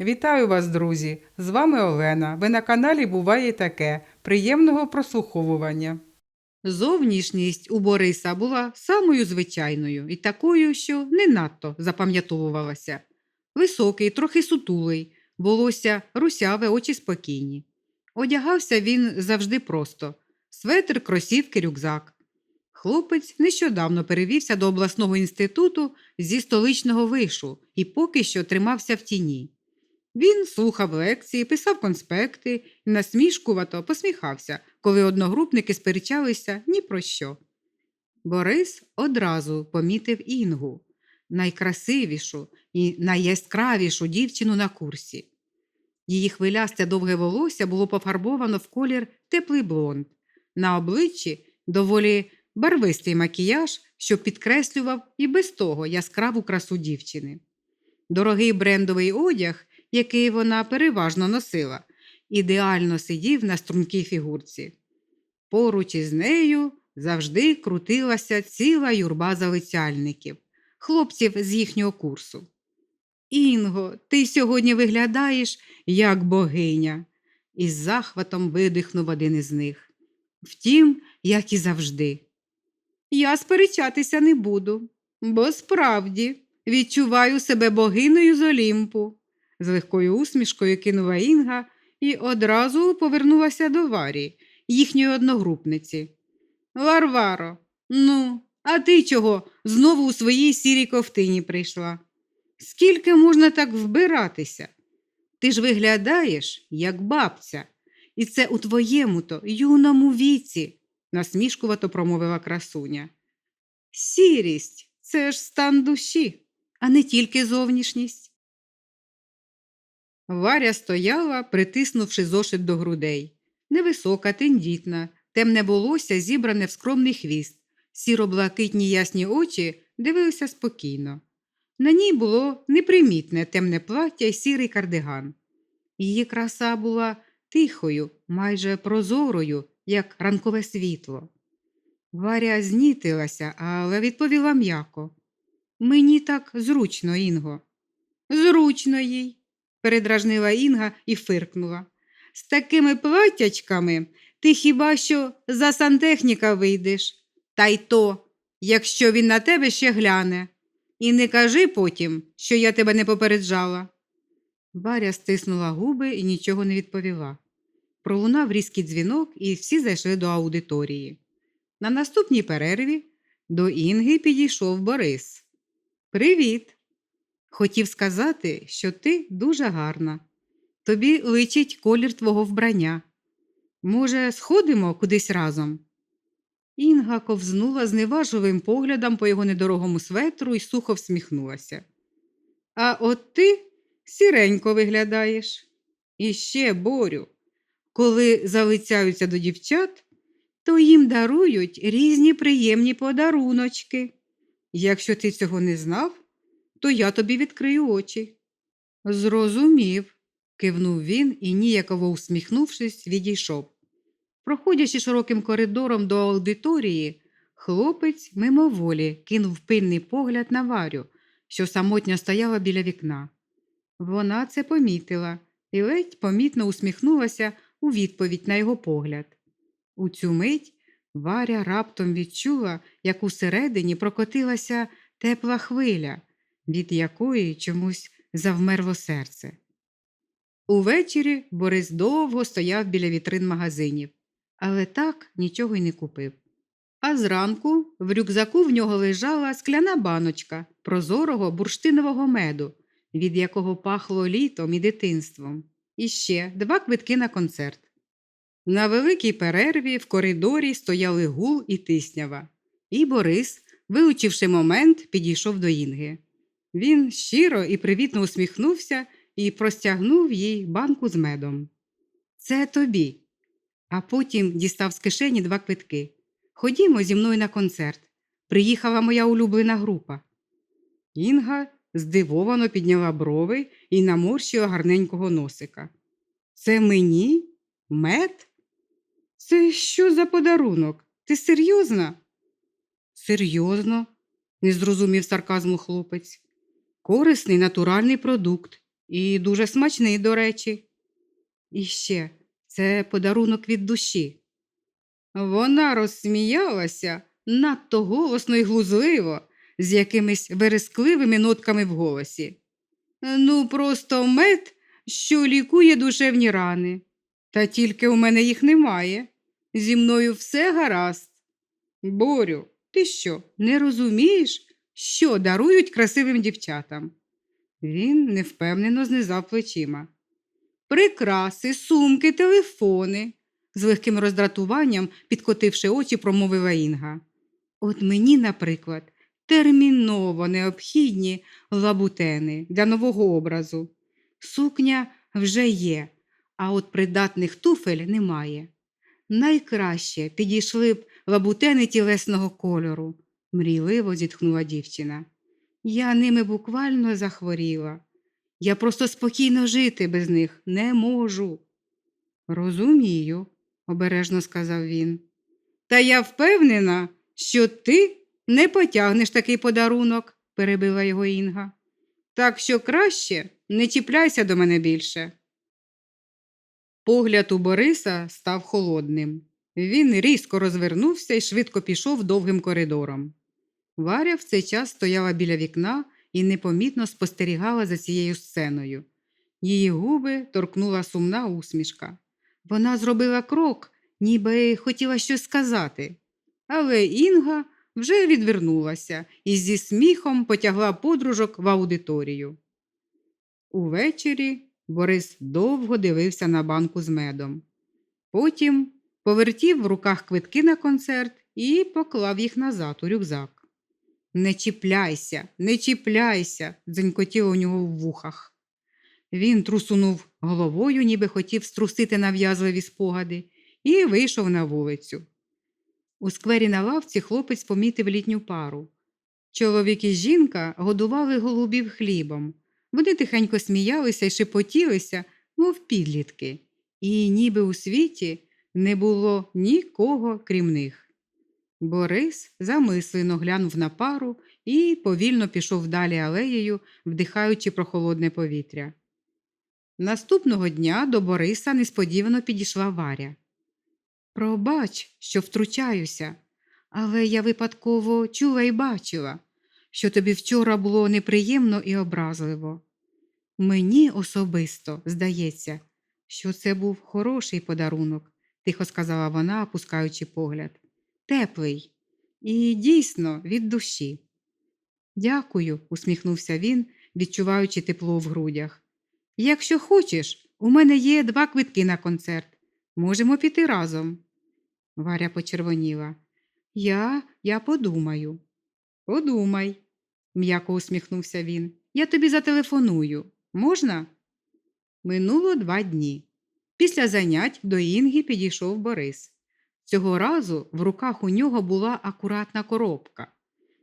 Вітаю вас, друзі! З вами Олена. Ви на каналі Буває таке. Приємного прослуховування. Зовнішність у Бориса була самою звичайною і такою, що не надто запам'ятовувалася. Високий, трохи сутулий, волосся русяве, очі спокійні. Одягався він завжди просто: светр, кросівки, рюкзак. Хлопець нещодавно перевівся до обласного інституту зі столичного вишу і поки що тримався в тіні. Він слухав лекції, писав конспекти і насмішкувато посміхався, коли одногрупники сперечалися ні про що. Борис одразу помітив Інгу, найкрасивішу і найяскравішу дівчину на курсі. Її хвилясте довге волосся було пофарбовано в колір теплий блонд. На обличчі доволі барвистий макіяж, що підкреслював і без того яскраву красу дівчини. Дорогий брендовий одяг, який вона переважно носила, ідеально сидів на стрункій фігурці. Поруч із нею завжди крутилася ціла юрба залицяльників, хлопців з їхнього курсу. Інго, ти сьогодні виглядаєш як богиня, із захватом видихнув один із них. Втім, як і завжди. Я сперечатися не буду, бо справді відчуваю себе богиною з Олімпу, з легкою усмішкою кинула Інга і одразу повернулася до Варі, їхньої одногрупниці. Варваро, ну, а ти чого знову у своїй сірій ковтині прийшла? Скільки можна так вбиратися? Ти ж виглядаєш, як бабця, і це у твоєму то юному віці, насмішкувато промовила красуня. Сірість це ж стан душі, а не тільки зовнішність. Варя стояла, притиснувши зошит до грудей. Невисока, тендітна, темне волосся зібране в скромний хвіст, сіро-блакитні ясні очі дивилися спокійно. На ній було непримітне темне плаття і сірий кардиган. Її краса була тихою, майже прозорою, як ранкове світло. Варя знітилася, але відповіла м'яко. Мені так зручно, Інго. Зручно їй, передражнила Інга і фиркнула. З такими платтячками ти хіба що за сантехніка вийдеш, та й то, якщо він на тебе ще гляне. І не кажи потім, що я тебе не попереджала. Варя стиснула губи і нічого не відповіла. Пролунав різкий дзвінок, і всі зайшли до аудиторії. На наступній перерві до Інги підійшов Борис. Привіт! Хотів сказати, що ти дуже гарна. Тобі личить колір твого вбрання. Може, сходимо кудись разом? Інга ковзнула зневажливим поглядом по його недорогому светру і сухо всміхнулася. А от ти сіренько виглядаєш. І ще, Борю, коли залицяються до дівчат, то їм дарують різні приємні подаруночки. Якщо ти цього не знав, то я тобі відкрию очі. Зрозумів, кивнув він і, ніяково усміхнувшись, відійшов. Проходячи широким коридором до аудиторії, хлопець мимоволі кинув пильний погляд на Варю, що самотньо стояла біля вікна. Вона це помітила і ледь помітно усміхнулася у відповідь на його погляд. У цю мить Варя раптом відчула, як усередині прокотилася тепла хвиля, від якої чомусь завмерло серце. Увечері Борис довго стояв біля вітрин магазинів, але так нічого й не купив. А зранку в рюкзаку в нього лежала скляна баночка прозорого бурштинового меду, від якого пахло літом і дитинством, і ще два квитки на концерт. На великій перерві в коридорі стояли гул і тиснява, і Борис, вилучивши момент, підійшов до Інги. Він щиро і привітно усміхнувся і простягнув їй банку з медом. Це тобі. А потім дістав з кишені два квитки. Ходімо зі мною на концерт. Приїхала моя улюблена група. Інга здивовано підняла брови і наморщила гарненького носика. Це мені? Мед? Це що за подарунок? Ти серйозна? Серйозно, не зрозумів сарказму хлопець. Корисний натуральний продукт, І дуже смачний, до речі. І ще це подарунок від душі. Вона розсміялася надто голосно і глузливо, з якимись верескливими нотками в голосі. Ну, просто мед, що лікує душевні рани. Та тільки у мене їх немає. Зі мною все гаразд. Борю, ти що, не розумієш, що дарують красивим дівчатам? Він невпевнено знизав плечима. Прикраси, сумки, телефони, з легким роздратуванням, підкотивши очі, промовила Інга. От мені, наприклад, терміново необхідні лабутени для нового образу. Сукня вже є, а от придатних туфель немає. Найкраще підійшли б лабутени тілесного кольору, мрійливо зітхнула дівчина. Я ними буквально захворіла. Я просто спокійно жити без них не можу. Розумію, обережно сказав він. Та я впевнена, що ти не потягнеш такий подарунок, перебила його Інга. Так що краще не чіпляйся до мене більше. Погляд у Бориса став холодним. Він різко розвернувся і швидко пішов довгим коридором. Варя в цей час стояла біля вікна і непомітно спостерігала за цією сценою. Її губи торкнула сумна усмішка. Вона зробила крок, ніби хотіла щось сказати, але Інга вже відвернулася і зі сміхом потягла подружок в аудиторію. Увечері Борис довго дивився на банку з медом. Потім повертів в руках квитки на концерт і поклав їх назад у рюкзак. Не чіпляйся, не чіпляйся, дзенькотіло у нього в вухах. Він трусунув головою, ніби хотів струсити нав'язливі спогади, і вийшов на вулицю. У сквері на лавці хлопець помітив літню пару. Чоловік і жінка годували голубів хлібом. Вони тихенько сміялися і шепотілися, мов підлітки, і ніби у світі не було нікого крім них. Борис замислено глянув на пару і повільно пішов далі алеєю, вдихаючи прохолодне повітря. Наступного дня до Бориса несподівано підійшла Варя. Пробач, що втручаюся, але я випадково чула і бачила, що тобі вчора було неприємно і образливо. Мені особисто здається, що це був хороший подарунок, тихо сказала вона, опускаючи погляд. Теплий і дійсно від душі. Дякую, усміхнувся він, відчуваючи тепло в грудях. Якщо хочеш, у мене є два квитки на концерт. Можемо піти разом. Варя почервоніла. Я, я подумаю. Подумай, м'яко усміхнувся він. Я тобі зателефоную. Можна? Минуло два дні. Після занять до Інги підійшов Борис. Цього разу в руках у нього була акуратна коробка.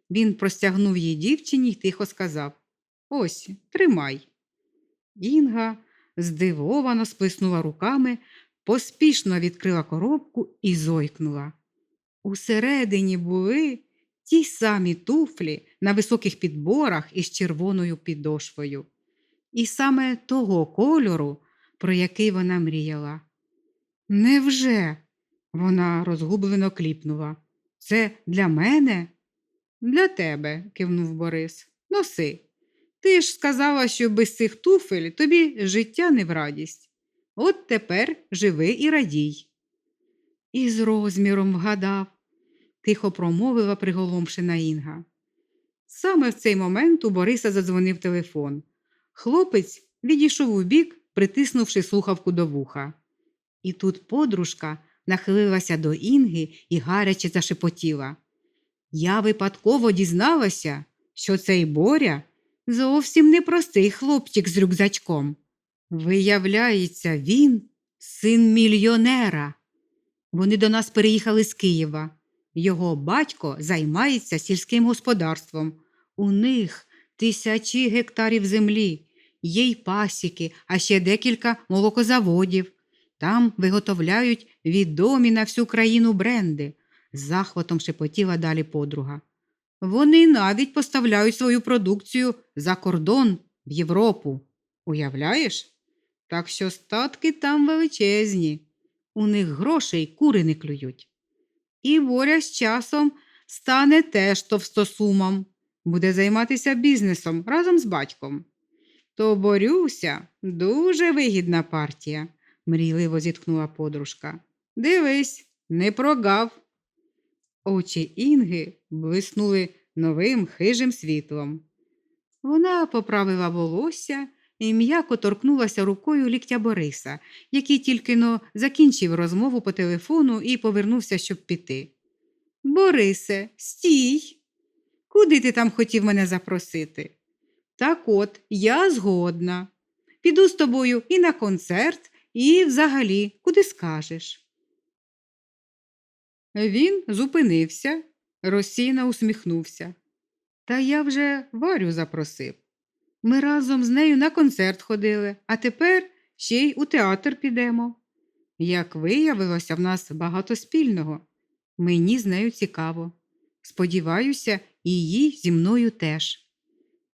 Він простягнув її дівчині й тихо сказав Ось, тримай. Інга здивовано сплеснула руками, поспішно відкрила коробку і зойкнула. Усередині були ті самі туфлі на високих підборах із червоною підошвою. І саме того кольору, про який вона мріяла. Невже? Вона розгублено кліпнула. Це для мене? Для тебе, кивнув Борис. Носи. Ти ж сказала, що без цих туфель тобі життя не в радість. От тепер живи і радій. І з розміром вгадав, тихо промовила приголомшена Інга. Саме в цей момент у Бориса задзвонив телефон. Хлопець відійшов у бік, притиснувши слухавку до вуха. І тут подружка нахилилася до Інги і гаряче зашепотіла. Я випадково дізналася, що цей Боря зовсім непростий хлопчик з рюкзачком. Виявляється, він син мільйонера. Вони до нас переїхали з Києва. Його батько займається сільським господарством. У них тисячі гектарів землі, є й пасіки, а ще декілька молокозаводів. Там виготовляють відомі на всю країну бренди, з захватом шепотіла далі подруга. Вони навіть поставляють свою продукцію за кордон в Європу. Уявляєш? Так що статки там величезні. У них грошей кури не клюють. І Боря з часом стане теж товстосумом, буде займатися бізнесом разом з батьком. То Борюся дуже вигідна партія, мрійливо зітхнула подружка. Дивись, не прогав. Очі Інги блиснули новим хижим світлом. Вона поправила волосся і м'яко торкнулася рукою ліктя Бориса, який тільки но закінчив розмову по телефону і повернувся, щоб піти. Борисе, стій. Куди ти там хотів мене запросити? Так от, я згодна. Піду з тобою і на концерт, і взагалі, куди скажеш. Він зупинився, розсійно усміхнувся. Та я вже Варю запросив. Ми разом з нею на концерт ходили, а тепер ще й у театр підемо. Як виявилося, в нас багато спільного. Мені з нею цікаво. Сподіваюся, і їй зі мною теж.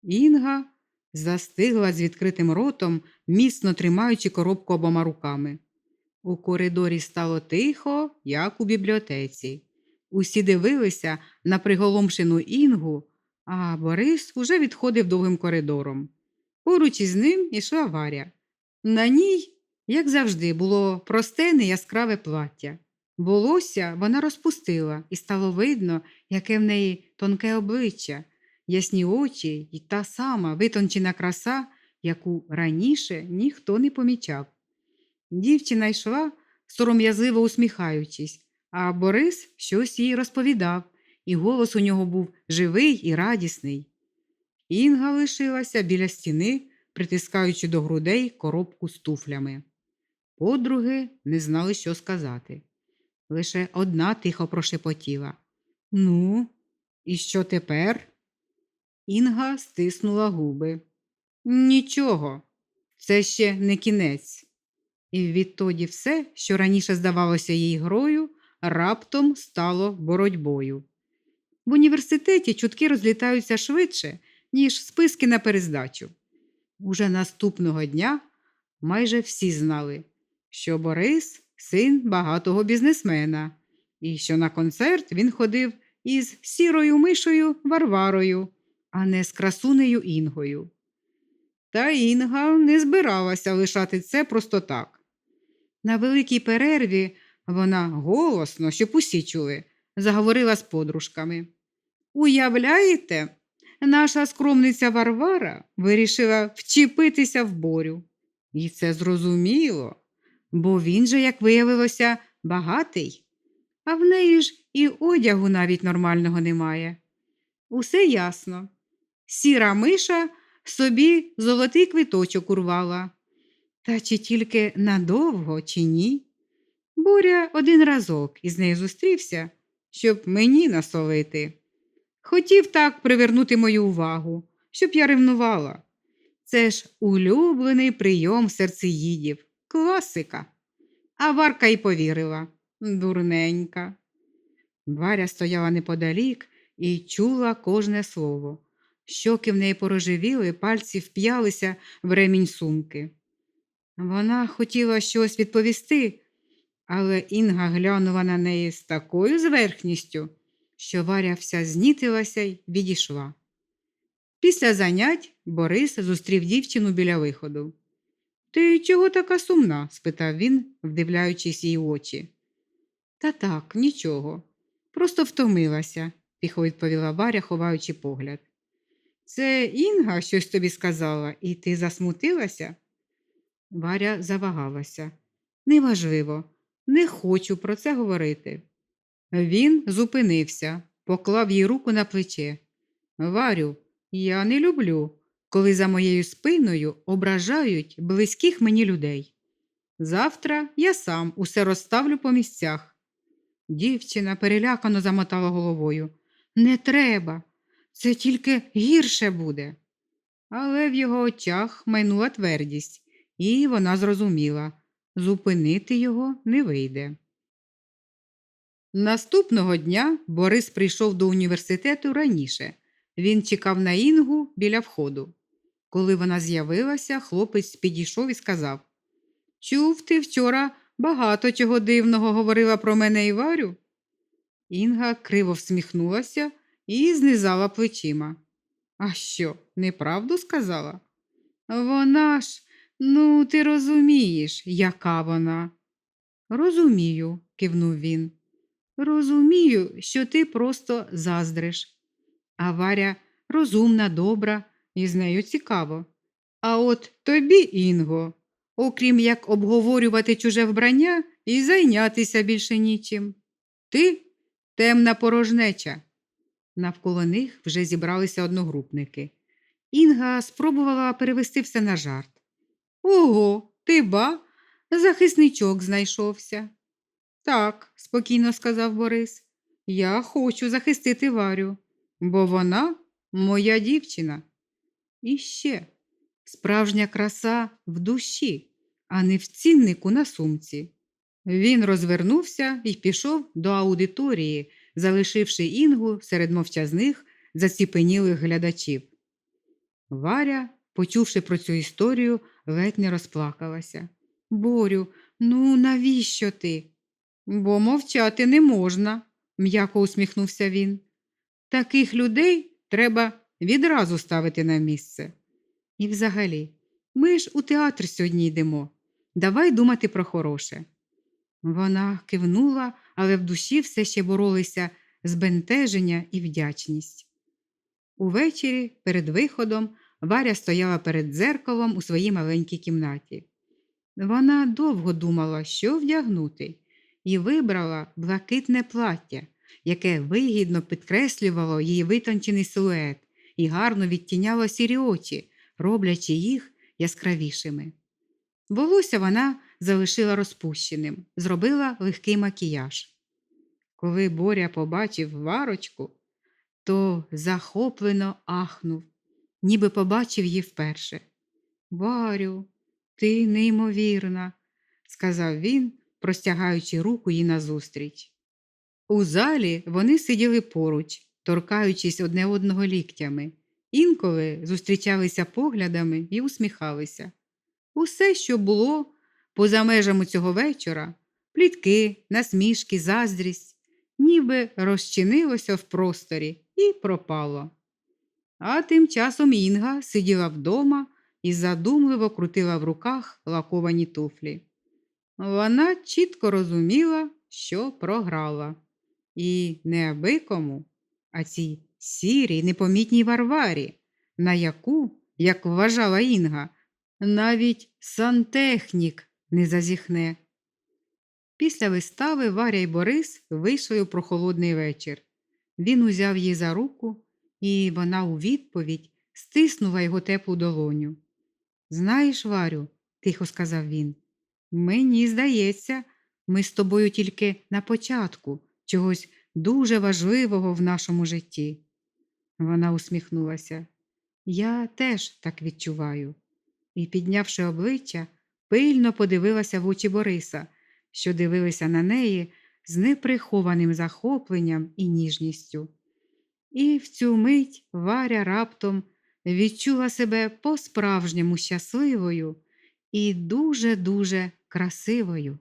Інга застигла з відкритим ротом, міцно тримаючи коробку обома руками. У коридорі стало тихо, як у бібліотеці. Усі дивилися на приголомшену Інгу, а Борис уже відходив довгим коридором. Поруч із ним ішла Варя. На ній, як завжди, було просте неяскраве плаття. Волосся вона розпустила, і стало видно, яке в неї тонке обличчя, ясні очі і та сама витончена краса, яку раніше ніхто не помічав. Дівчина йшла, сором'язливо усміхаючись, а Борис щось їй розповідав, і голос у нього був живий і радісний. Інга лишилася біля стіни, притискаючи до грудей коробку з туфлями. Подруги не знали, що сказати. Лише одна тихо прошепотіла. Ну, і що тепер? Інга стиснула губи. Нічого, це ще не кінець. І відтоді все, що раніше здавалося їй грою, раптом стало боротьбою. В університеті чутки розлітаються швидше, ніж списки на перездачу. Уже наступного дня майже всі знали, що Борис син багатого бізнесмена, і що на концерт він ходив із сірою мишою Варварою, а не з красунею Інгою. Та Інга не збиралася лишати це просто так. На великій перерві вона голосно, щоб усі чули, заговорила з подружками. Уявляєте, наша скромниця Варвара вирішила вчепитися в борю. І це зрозуміло, бо він же, як виявилося, багатий, а в неї ж і одягу навіть нормального немає. Усе ясно. Сіра миша собі золотий квиточок урвала. Та чи тільки надовго, чи ні? Боря один разок із нею зустрівся, щоб мені насолити. Хотів так привернути мою увагу, щоб я ревнувала. Це ж улюблений прийом серцеїдів, класика. А Варка й повірила дурненька. Варя стояла неподалік і чула кожне слово. Щоки в неї порожевіли, пальці вп'ялися в ремінь сумки. Вона хотіла щось відповісти, але Інга глянула на неї з такою зверхністю, що Варя вся знітилася й відійшла. Після занять Борис зустрів дівчину біля виходу. Ти чого така сумна? спитав він, вдивляючись їй очі. Та так, нічого. Просто втомилася, тихо відповіла Варя, ховаючи погляд. Це Інга щось тобі сказала, і ти засмутилася? Варя завагалася. Неважливо, не хочу про це говорити. Він зупинився, поклав їй руку на плече. Варю, я не люблю, коли за моєю спиною ображають близьких мені людей. Завтра я сам усе розставлю по місцях. Дівчина перелякано замотала головою. Не треба, це тільки гірше буде. Але в його очах майнула твердість, і вона зрозуміла зупинити його не вийде. Наступного дня Борис прийшов до університету раніше. Він чекав на Інгу біля входу. Коли вона з'явилася, хлопець підійшов і сказав Чув, ти вчора багато чого дивного говорила про мене і Варю. Інга криво всміхнулася і знизала плечима. А що, неправду сказала? Вона ж, ну, ти розумієш, яка вона. Розумію, кивнув він. Розумію, що ти просто заздриш. А Варя розумна, добра, і з нею цікаво. А от тобі, Інго, окрім як обговорювати чуже вбрання і зайнятися більше нічим. Ти темна порожнеча. Навколо них вже зібралися одногрупники. Інга спробувала перевести все на жарт. Ого, ти ба, захисничок знайшовся. Так, спокійно сказав Борис, я хочу захистити Варю, бо вона моя дівчина. І ще справжня краса в душі, а не в ціннику на сумці. Він розвернувся і пішов до аудиторії, залишивши Інгу серед мовчазних, заціпенілих глядачів. Варя, почувши про цю історію, ледь не розплакалася. Борю, ну навіщо ти? Бо мовчати не можна, м'яко усміхнувся він. Таких людей треба відразу ставити на місце. І взагалі, ми ж у театр сьогодні йдемо. Давай думати про хороше. Вона кивнула, але в душі все ще боролися збентеження і вдячність. Увечері, перед виходом, Варя стояла перед дзеркалом у своїй маленькій кімнаті. Вона довго думала, що вдягнути, і вибрала блакитне плаття, яке вигідно підкреслювало її витончений силует і гарно відтіняло сірі очі, роблячи їх яскравішими. Волосся вона залишила розпущеним, зробила легкий макіяж. Коли Боря побачив варочку, то захоплено ахнув, ніби побачив її вперше. Варю, ти неймовірна, сказав він, простягаючи руку їй назустріч. У залі вони сиділи поруч, торкаючись одне одного ліктями, інколи зустрічалися поглядами і усміхалися. Усе, що було поза межами цього вечора, плітки, насмішки, заздрість, ніби розчинилося в просторі і пропало. А тим часом Інга сиділа вдома і задумливо крутила в руках лаковані туфлі. Вона чітко розуміла, що програла. І не аби а цій сірій, непомітній варварі, на яку, як вважала Інга, навіть сантехнік не зазіхне. Після вистави Варя й Борис вийшли у прохолодний вечір. Він узяв її за руку, і вона у відповідь стиснула його теплу долоню. Знаєш, Варю, тихо сказав він, мені здається, ми з тобою тільки на початку чогось дуже важливого в нашому житті. Вона усміхнулася. Я теж так відчуваю. І, піднявши обличчя, пильно подивилася в очі Бориса, що дивилися на неї з неприхованим захопленням і ніжністю. І в цю мить Варя раптом відчула себе по-справжньому щасливою і дуже-дуже красивою.